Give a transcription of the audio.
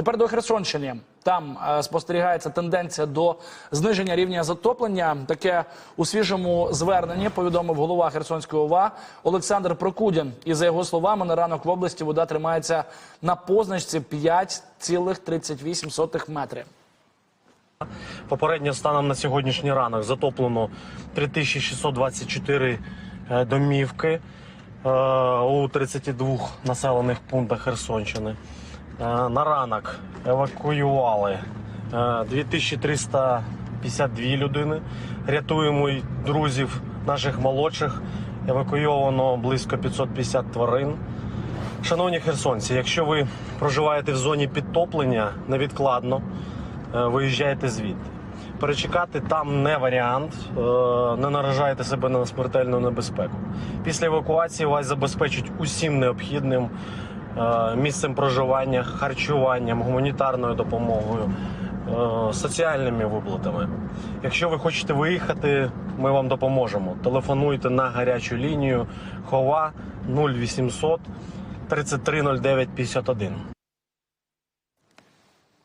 Тепер до Херсонщини. Там е, спостерігається тенденція до зниження рівня затоплення. Таке у свіжому зверненні повідомив голова Херсонської ОВА Олександр Прокудін. І за його словами, на ранок в області вода тримається на позначці 5,38 метрів. Попередньо станом на сьогоднішній ранок затоплено 3624 е, домівки е, у 32 населених пунктах Херсонщини. Е, На ранок евакуювали е, 2352 людини. Рятуємо друзів наших молодших. Евакуйовано близько 550 тварин. Шановні херсонці, якщо ви проживаєте в зоні підтоплення невідкладно, е, виїжджайте звідти. Перечекати там не варіант, е, не наражайте себе на смертельну небезпеку. Після евакуації вас забезпечать усім необхідним е, місцем проживання, харчуванням, гуманітарною допомогою, е, соціальними виплатами. Якщо ви хочете виїхати, ми вам допоможемо. Телефонуйте на гарячу лінію Хова 0800 3309 51.